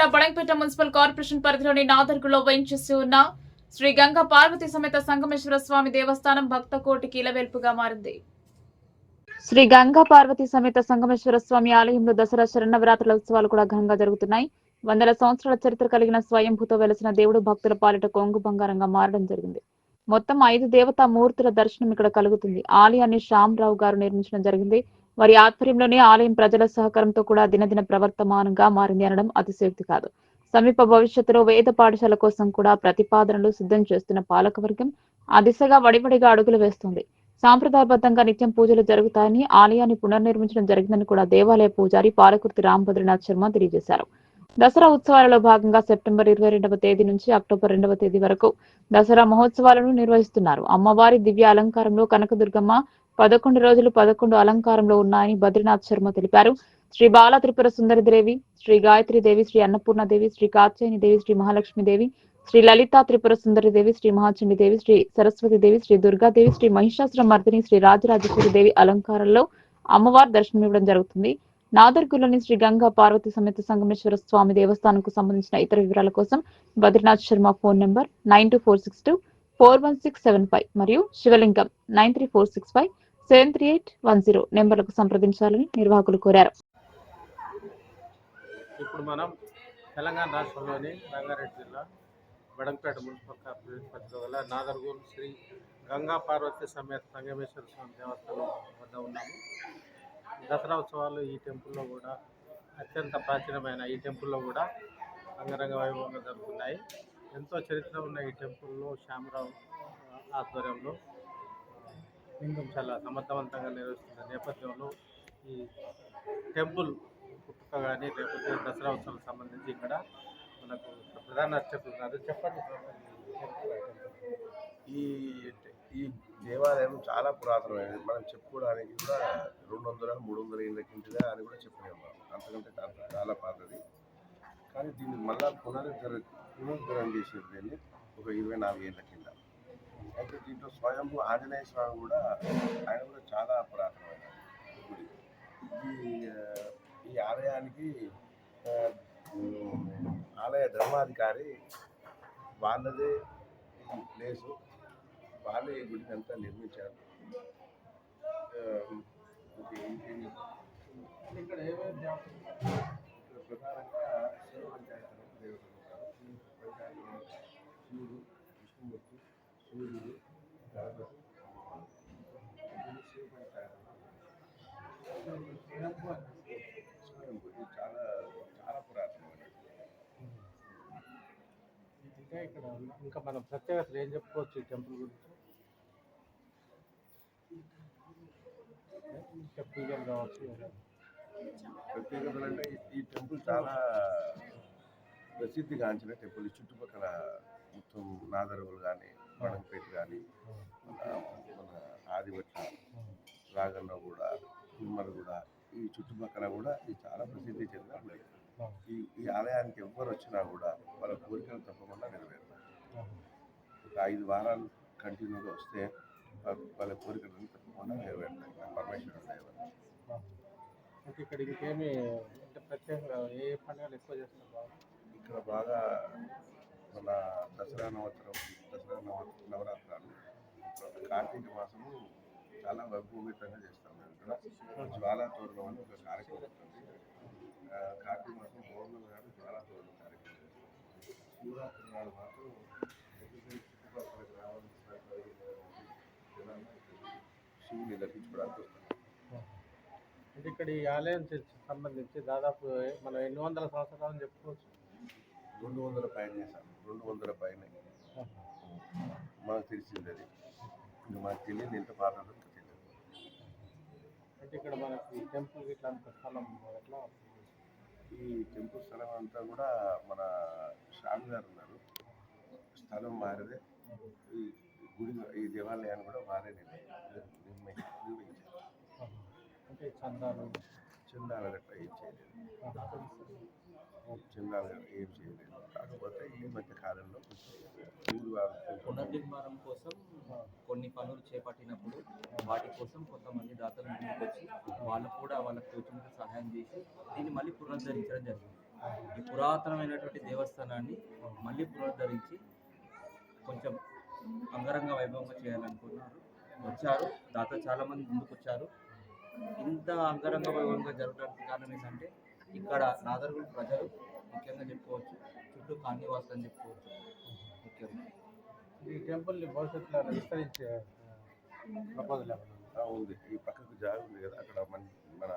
జిల్లా Badangpet municipal corporation పరిధిలోని నాదర్గులో వేయించేసి ఉన్న శ్రీ గంగా పార్వతి సమేత సంగమేశ్వర స్వామి దేవస్థానం భక్త కోటికి కీలవెల్పుగా మారింది. శ్రీ గంగా పార్వతి సమేత సంగమేశ్వర స్వామి ఆలయంలో దసరా శరణవరాత్రుల ఉత్సవాలు కూడా ఘనంగా జరుగుతున్నాయి. వందల సంవత్సరాల చరిత్ర కలిగిన స్వయంభూతో వెలసిన దేవుడు భక్తుల పాలిట కొంగు బంగారంగా మారడం జరిగింది. మొత్తం ఐదు దేవతా మూర్తుల దర్శనం ఇక్కడ కలుగుతుంది. ఆలయాన్ని శ్యామరావు గారు నిర్మించడం జరిగింది. వారి ఆధ్వర్యంలోనే ఆలయం ప్రజల సహకారంతో కూడా దినదిన ప్రవర్తమానంగా మారింది అనడం అతిశయోక్తి కాదు. సమీప భవిష్యత్తులో వేద పాఠశాల కోసం కూడా ప్రతిపాదనలు సిద్ధం చేస్తున్న పాలకవర్గం ఆ దిశగా వడివడిగా అడుగులు వేస్తుంది. సాంప్రదాయబద్ధంగా నిత్యం పూజలు జరుగుతాయని ఆలయాన్ని పునర్నిర్మించడం జరిగిందని కూడా దేవాలయ పూజారి పాలకుర్తి రాంభద్రనాథ్ శర్మ తెలియజేశారు. దసరా ఉత్సవాలలో భాగంగా సెప్టెంబర్ ఇరవై రెండవ తేదీ నుంచి అక్టోబర్ రెండవ తేదీ వరకు దసరా మహోత్సవాలను నిర్వహిస్తున్నారు. అమ్మవారి దివ్య అలంకారంలో కనకదుర్గమ్మ పదకొండు రోజులు పదకొండు అలంకారంలో ఉన్నాయని బద్రీనాథ్ శర్మ తెలిపారు. శ్రీ బాల త్రిపుర సుందరి దేవి శ్రీ గాయత్రి దేవి శ్రీ అన్నపూర్ణ దేవి శ్రీ కాత్యాయని దేవి శ్రీ మహాలక్ష్మి దేవి శ్రీ లలితా త్రిపుర సుందరి దేవి శ్రీ మహాచండి దేవి శ్రీ సరస్వతి దేవి శ్రీ దుర్గాదేవి శ్రీ మహిషాసుర మర్దిని శ్రీ రాజరాజేశ్వరి దేవి అలంకారంలో అమ్మవారు దర్శనమివ్వడం జరుగుతుంది. నాదర్గులోని శ్రీ గంగా పార్వతి సమేత సంగమేశ్వర స్వామి దేవస్థానంకు సంబంధించిన ఇతర వివరాల కోసం Badrinath Sharma phone number nine two four six two four one six seven five మరియు Sivalingam nine three four six five seven three eight one zero నెంబర్లకు సంప్రదించాలని నిర్వాహకులు కోరారు. ఇప్పుడు మనం తెలంగాణ రాష్ట్రంలోని రంగారెడ్డి జిల్లా బడంపేట మున్సిపల్ కార్పొరేషన్ పరిధిలో గల నాదర్గూల్ శ్రీ గంగా పార్వతి సమేత సంగమేశ్వర స్వామి దేవస్థానం వద్ద ఉన్నాము. దసరా ఉత్సవాలు ఈ టెంపుల్లో కూడా అత్యంత ప్రాచీనమైన ఈ టెంపుల్లో కూడా అంగరంగ వైభవంగా జరుగుతున్నాయి ఎంతో చరిత్ర ఉన్న ఈ టెంపుల్లో శ్యామరావు ఆధ్వర్యంలో. లింగం చాలా సమర్థవంతంగా నిర్వహిస్తున్న నేపథ్యంలో ఈ టెంపుల్ పుట్టుక కానీ లేకపోతే దసరా ఉత్సవం సంబంధించి ఇక్కడ మనకు ప్రధాన అర్చకులు ఉన్నారు. చెప్పండి ఈ ఈ దేవాలయం చాలా పురాతనమైనది. మనం చెప్పుకోవడానికి కూడా రెండు వందల మూడు వందల ఏళ్ళ కిందగా అని కూడా చెప్పలేము అంతకంటే చాలా పాతది. కానీ దీన్ని మళ్ళా పునరుద్ధరి పునరుద్ధరణ చేసేది దీన్ని ఒక ఇరవై నాలుగు ఏళ్ళ కింద. అయితే దీంట్లో స్వయంభూ ఆంజనేయ స్వామి కూడా ఆయన కూడా చాలా పురాతనమైన గుడి. ఈ ఈ ఆలయానికి ఆలయ ధర్మాధికారి వాళ్ళదే ఈ ప్లేసు. వాళ్ళే ఈ గుడిని అంతా నిర్మించారు ఇక్కడ ఏమేమి ప్రధానంగా శివుడు విష్ణుమూర్తి సూర్యుడు గణపతి ఇది శివ పంచాయతీ స్వయంభూ. ఇది చాలా చాలా పురాతనమైనది ఇంకా ఇక్కడ ఉన్న- ఇంకా మనం ప్రత్యేకతలు ఏం చెప్పుకోవచ్చు ఈ టెంపుల్ గురించి ఇంకా పూజలు కావచ్చు ప్రత్యేకతలు అంటే ఈ- ఈ టెంపుల్ చాలా ప్రసిద్ధిగాంచిన టెంపుల్ ఈ చుట్టుపక్కల మొత్తం నాదరువులు కానీ మడంపేట కానీ మన ఆదివట్ల రాగన్న కూడా తిరుమల కూడా ఈ చుట్టుపక్కల కూడా ఇది చాలా ప్రసిద్ధి చెందిన ప్లేస్ ఈ ఈ ఆలయానికి ఎవ్వరు వచ్చినా కూడా వాళ్ళ కోరికలు తప్పకుండా నెరవేరుతాయి ఒక ఐదు వారాలు కంటిన్యూగా వస్తే వాళ్ళ- కోరికలను తప్పకుండా నెరవేరుతాయి పరమేశ్వరుడు. అంటే ఇక్కడ ఇంకేమి అంటే ప్రత్యేకంగా ఏ పండుగలు ఎక్కువ చేస్తారు? ఇక్కడ బాగా మన దసరా నవరాత్రం దసరా నవ నవరాత్రాలు కార్తీక మాసము చాలా వైభవమితంగా చేస్తాం మేము ఇక్కడ జ్వాలా తోరణం అని ఒక కార్యక్రమం ఉంటుంది. కార్తీక మాసం పౌర్ణమి నాడు జ్వాలా తోరణం కార్యక్రమం శివరాత్రి నాడు మాత్రం చుట్టుపక్కల గ్రామాల శివుని దర్శించుకోవడానికి వస్తారు అంటే ఇక్కడ ఈ ఆలయం సంబంధించి దాదాపు మనం ఎన్ని వందల సంవత్సరాలు చెప్పుకోవచ్చు? రెండు వందల పైన చేశాం రెండు వందల పైన. మనకు తెలిసింది అది ఇంకా మనకు తెలియదు ఎంత ఇంకా తెలియదు. అంటే ఇక్కడ మనకి టెంపుల్ ఇట్లా స్థలం ఈ టెంపుల్ స్థలం అంతా కూడా మన స్వామి గారు ఉన్నారు. స్థలం మారదే. ఈ గుడి ఈ దేవాలయాన్ని కూడా నిర్మి- నిర్మించారు అంటే చందాలు. చందాల గట్రా ఏం చేయలేదు. చందాల ఏం చేయలేదు. కాకపోతే ఈ మధ్య కాలంలో పునర్నిర్మాణం కోసం కొన్ని పనులు చేపట్టినప్పుడు వాటి కోసం కొంతమంది దాతలు ముందుకొచ్చి వాళ్ళు కూడా వాళ్ళకు తోచినంత సహాయం చేసి దీన్ని మళ్ళీ పునరుద్ధరించడం జరిగింది. ఈ పురాతనమైనటువంటి దేవస్థానాన్ని మళ్ళీ పునరుద్ధరించి కొంచెం అంగరంగ వైభవంగా చేయాలనుకున్నారు. వచ్చారు. దాత చాలామంది ముందుకు వచ్చారు ఇంత అంగరంగ వైభవంగా జరగడానికి కారణం ఏంటంటే ఇక్కడ నాదర్గుల్ ప్రజలు ముఖ్యంగా చెప్పుకోవచ్చు. చుట్టూ కాలనీవాసులు అని చెప్పుకోవచ్చు. ముఖ్యంగా. ఈ టెంపుల్ని భవిష్యత్తులో విస్తరించే ప్రపోజల్ ఉంది? ఈ పక్కకు జాగ ఉంది కదా. అక్కడ మన మన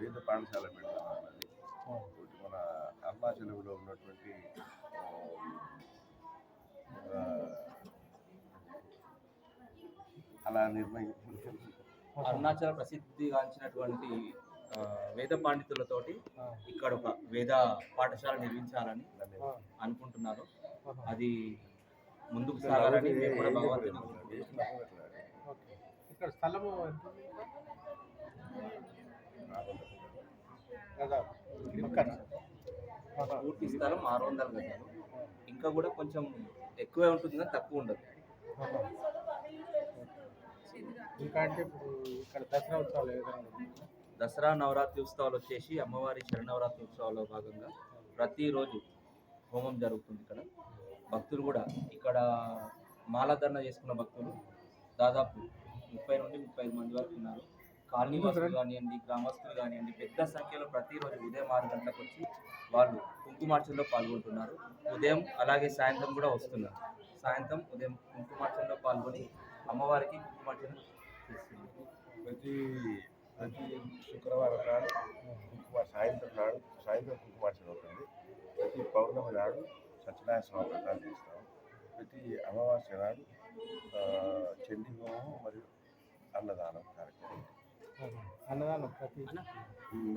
వేద పాఠశాల ఒకటి మన అరుణాచలంలో ఉన్నటువంటి అలా నిర్ణయం అరుణాచల ప్రసిద్ధిగాంచినటువంటి వేద పండితులతోటి ఇక్కడ ఒక వేద పాఠశాల నిర్మించాలని అనుకుంటున్నారు. అది ముందుకు సాగాలని మేము కూడా భగవంతుని కోరుకుంటున్నాం. ఓకే ఇక్కడ స్థలము పూర్తి స్థలం ఆరు వందల గజాలు. ఇంకా కూడా కొంచెం ఎక్కువే ఉంటుంది? కానీ తక్కువ ఉండదు. ఇంకా అంటే ఇప్పుడు ఇక్కడ దసరా ఉత్సవాలు ఏ విధంగా ఉంటాయి? దసరా నవరాత్రి ఉత్సవాలు వచ్చేసి అమ్మవారి శరణవరాత్రి ఉత్సవాల్లో భాగంగా ప్రతిరోజు హోమం జరుగుతుంది ఇక్కడ. భక్తులు కూడా ఇక్కడ మాలాధరణ చేసుకున్న భక్తులు దాదాపు ముప్పై నుండి ముప్పై ఐదు మంది వరకు ఉన్నారు. కాలనీ వాసులు కానివ్వండి గ్రామస్తులు కానివ్వండి పెద్ద సంఖ్యలో ప్రతిరోజు ఉదయం ఆరు గంటలకు వచ్చి వాళ్ళు కుంకుమార్చనలో పాల్గొంటున్నారు. ఉదయం అలాగే సాయంత్రం కూడా వస్తున్నారు. సాయంత్రం ఉదయం కుంకుమార్చనలో పాల్గొని అమ్మవారికి కుంకుమార్చన చేస్తున్నారు. ప్రతి ప్రతి శుక్రవారం నాడు కుంకుమ సాయంత్రం నాడు సాయంత్రం కుంకుమార్చన అవుతుంది ప్రతి పౌర్ణమి నాడు సత్యనారాయణ స్వామి వ్రతాలు చేస్తాం ప్రతి అమావాస్య నాడు చండీ హోమం మరియు అన్నదానం కార్యక్రమం. అన్నదానం ప్రతి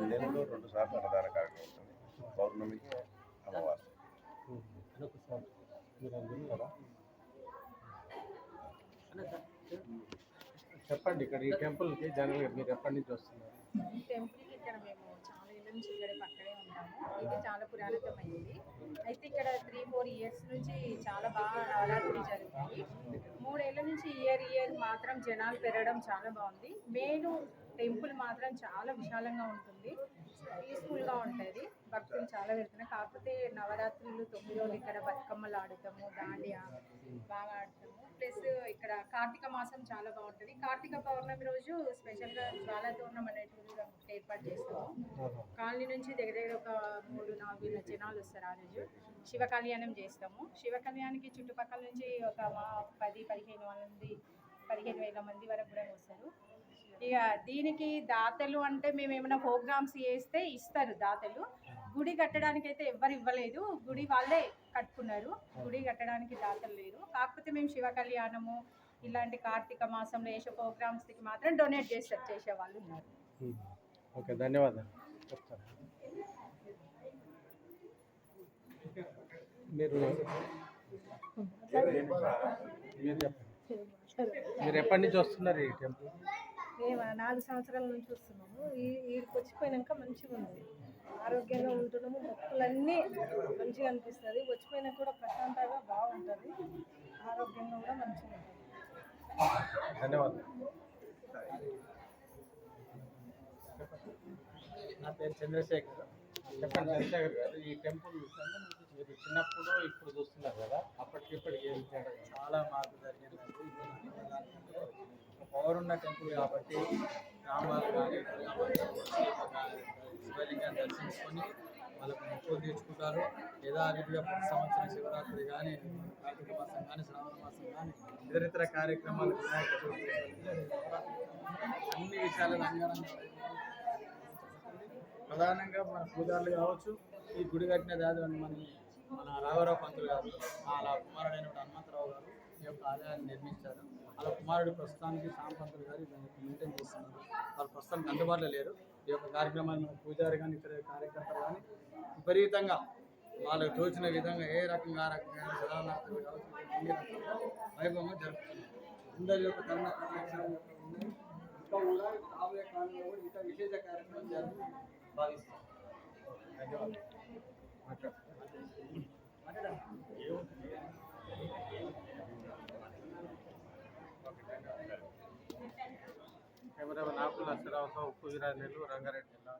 నెలలో రెండు సార్లు అన్నదాన కార్యక్రమం ఉంటుంది. పౌర్ణమికి అమావాస్య మీరు అందులో కదా చెప్పండి ఇక్కడ ఈ టెంపుల్కి జనరల్గా మీరు ఎప్పటి నుంచి వస్తున్నారు? ఈ టెంపుల్కి ఇక్కడ మేము చాలా ఏళ్ళ నుంచి ఇక్కడ పక్కనే ఉన్నాము ఇది చాలా పురాతనమైంది. అయితే ఇక్కడ త్రీ ఫోర్ ఇయర్స్ నుంచి చాలా బాగా నవరాత్రి జరుగుతాయి మూడేళ్ళ నుంచి ఇయర్ ఇయర్ మాత్రం జనాలు పెరగడం చాలా బాగుంది. మెయిన్ టెంపుల్ మాత్రం చాలా విశాలంగా ఉంటుంది. పీస్ఫుల్గా ఉంటుంది. భక్తులు చాలా వెళ్తున్నాయి కాకపోతే నవరాత్రులు తొమ్మిది రోజులు ఇక్కడ బతుకమ్మలు ఆడుతాము దాండియా బాగా ఆడతాము. ప్లస్ ఇక్కడ కార్తీక మాసం చాలా బాగుంటుంది. కార్తీక పౌర్ణమి రోజు స్పెషల్గా జ్వాలా తోరణం అనేటువంటి ఏర్పాటు చేస్తాము. కాలనీ నుంచి దగ్గర దగ్గర ఒక మూడు నాలుగు వేల జనాలు వస్తారు ఆ రోజు. శివ కళ్యాణం చేస్తాము. శివ కళ్యాణానికి చుట్టుపక్కల నుంచి ఒక మా పది పదిహేను మంది పదిహేను వేల మంది వరకు కూడా వస్తారు. ఇక దీనికి దాతలు అంటే మేము ఏమైనా ప్రోగ్రామ్స్ చేస్తే ఇస్తారు దాతలు. గుడి కట్టడానికి అయితే ఎవ్వరు ఇవ్వలేదు. గుడి వాళ్ళే కట్టుకున్నారు. గుడి కట్టడానికి దాతలు లేరు. కాకపోతే మేము శివ కళ్యాణము ఇలాంటి కార్తీక మాసంలో వేసే ప్రోగ్రామ్స్కి మాత్రం డొనేట్ చేస్తారు చేసే వాళ్ళు ఉన్నారు. ఓకే ధన్యవాదాలు. మీరు మీరు చెప్పండి మీరు ఎప్పటి నుంచి వస్తున్నారు ఈ టెంపుల్? మేము నాలుగు సంవత్సరాల నుంచి వస్తున్నాము. ఈ వీడికి వచ్చిపోయినాక మంచిగా ఉంది. ఆరోగ్యంగా ఉంటున్నాము. మొక్కులన్నీ మంచిగా అనిపిస్తుంది. వచ్చిపోయినాక కూడా ప్రశాంతంగా బాగుంటుంది. ఆరోగ్యంగా కూడా మంచిగా ఉంటుంది. ధన్యవాదాలు. నా పేరు చంద్రశేఖర్. చెప్పండి చంద్రశేఖర్ గారు ఈ టెంపుల్ మీరు చిన్నప్పుడు ఇప్పుడు చూస్తున్నారు కదా అప్పటికి ఇప్పటికి ఏం తేడా? చాలా మార్పు జరిగిందండి పవర్ ఉన్న టెంపుల్ కాబట్టి గ్రామాలు కానీ శివలింగాన్ని దర్శించుకొని వాళ్ళకు మొక్కులు తీర్చుకుంటారు యథావిధిగా ప్రతి సంవత్సరం శివరాత్రి కానీ కార్తీక మాసం కానీ శ్రావణ మాసం కానీ ఇతర ఇతర కార్యక్రమాలు వినాయక చవితి అన్ని విషయాలు ప్రధానంగా మన పూజారులు కావచ్చు ఈ గుడి కట్టిన దాదాపు మన మన రాఘవరావు పంతులు గారు అలా కుమారుడైన హనుమంతరావు గారు ఈ యొక్క ఆలయాన్ని నిర్మించారు. వాళ్ళ కుమారుడు ప్రస్తుతానికి శ్యామ్ పంతులు గారు దాన్ని మెయింటైన్ చేస్తున్నారు. వాళ్ళు ప్రస్తుతానికి అందుబాటులో లేరు. ఈ యొక్క కార్యక్రమాన్ని పూజారి కానీ ఇతర కార్యకర్తలు కానీ విపరీతంగా వాళ్ళకి తోచిన విధంగా ఏ రకంగా ఆ రకంగా శిలానాథులు కావచ్చు అన్ని రకాలుగా వైభవంగా జరుపుతున్నారు. అందరి యొక్క కర్ణ కటాక్షాలు ఇంకా కూడా రాబోయే కాలంలో కూడా ఇంకా విశేష కార్యక్రమం జరుగుతుంది భావిస్తాం కెమెరా నాకుల అక్షరాలతో ఉప్పు వీరాజు రంగారెడ్డి జిల్లా